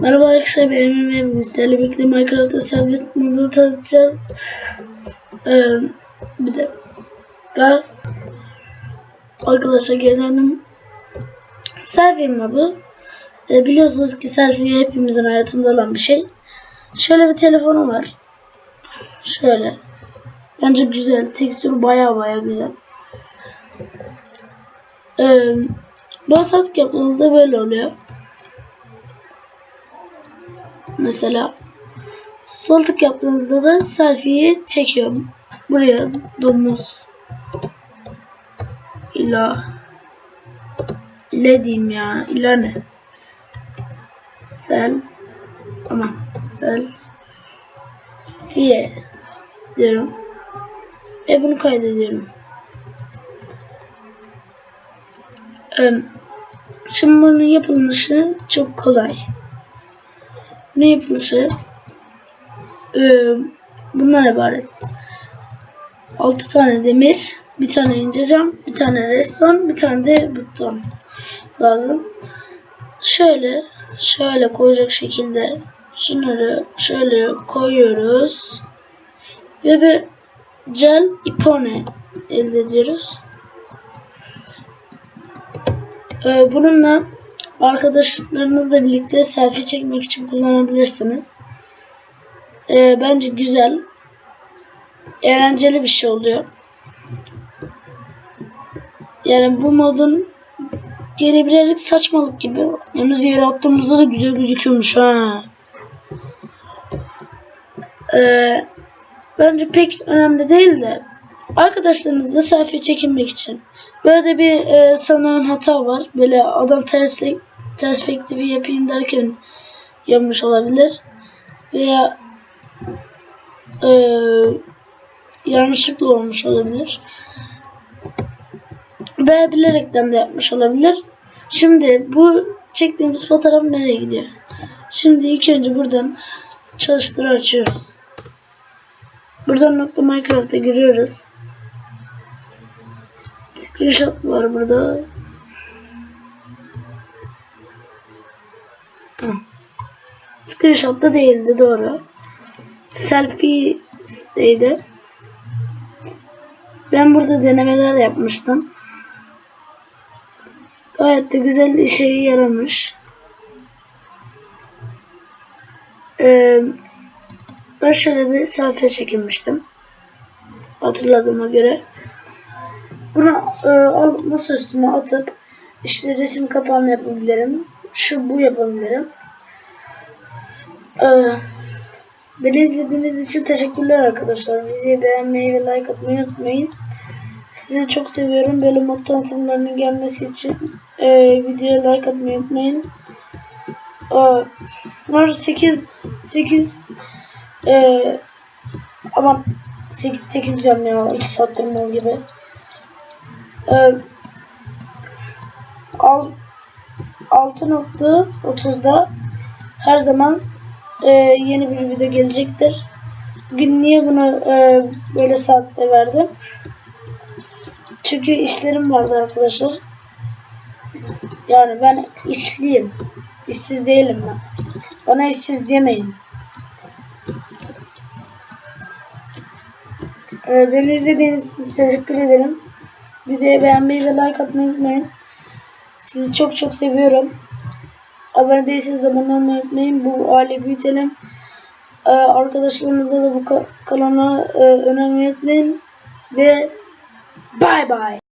Merhaba arkadaşlar benim Emre sizlerle birlikte Minecraft'ta servet modu tanıtacağız. Ee, bir dakika. Arkadaşlar gelelim. Selfie modu. Ee, biliyorsunuz ki selfie hepimizin hayatında olan bir şey. Şöyle bir telefonu var. Şöyle. Bence güzel. Tekstürü baya baya güzel. Ee, basatlık yaptığınızda böyle oluyor. Mesela sol tık yaptığınızda da selfie'yi çekiyorum. Buraya domuz ila ile diyeyim ya ila ne? Sel ama sel fiye diyorum ve bunu kaydediyorum. Şimdi bunun yapılmışı çok kolay ne yapılışı e, bundan ibaret. 6 tane demir, bir tane ince cam, bir tane reston, bir tane de buton lazım. Şöyle, şöyle koyacak şekilde şunları şöyle koyuyoruz. Ve bir gel ipone elde ediyoruz. Ee, bununla arkadaşlarınızla birlikte selfie çekmek için kullanabilirsiniz. Ee, bence güzel. Eğlenceli bir şey oluyor. Yani bu modun geri birazcık saçmalık gibi. Yalnız yere attığımızda da güzel gözüküyormuş ha. Ee, bence pek önemli değil de arkadaşlarınızla selfie çekinmek için. Böyle bir e, sanırım hata var. Böyle adam ters perspektifi yapayım derken yapmış olabilir. Veya e, yanlışlıkla olmuş olabilir. Veya bilerekten de yapmış olabilir. Şimdi bu çektiğimiz fotoğraf nereye gidiyor? Şimdi ilk önce buradan çalıştırı açıyoruz. Buradan nokta Minecraft'a giriyoruz. Screenshot var burada. Screenshot'ta değildi doğru. Selfie'deydi. Ben burada denemeler yapmıştım. Gayet de güzel işe yaramış. Ee, ben şöyle bir selfie çekinmiştim. Hatırladığıma göre. Bunu e, alıp masa üstüme atıp işte resim kapağını yapabilirim. Şu bu yapabilirim. Ee, beni izlediğiniz için teşekkürler arkadaşlar. Videoyu beğenmeyi ve like atmayı unutmayın. Sizi çok seviyorum. Böyle mod tanıtımlarının gelmesi için e, videoya like atmayı unutmayın. Ee, var 8 8 e, ama 8 8 diyorum ya 2 saattir mal gibi. Ee, al 6.30'da her zaman e, yeni bir video gelecektir. Bugün niye bunu e, böyle saatte verdim? Çünkü işlerim vardı arkadaşlar. Yani ben işliyim. İşsiz değilim ben. Bana işsiz demeyin. Ee, beni izlediğiniz için teşekkür ederim. Videoyu beğenmeyi ve like atmayı unutmayın. Sizi çok çok seviyorum. Abone değilseniz abone olmayı unutmayın. Bu aile büyütelim. Ee, arkadaşlarınızla da bu ka kanala e, önermeyi unutmayın. Ve bye bye.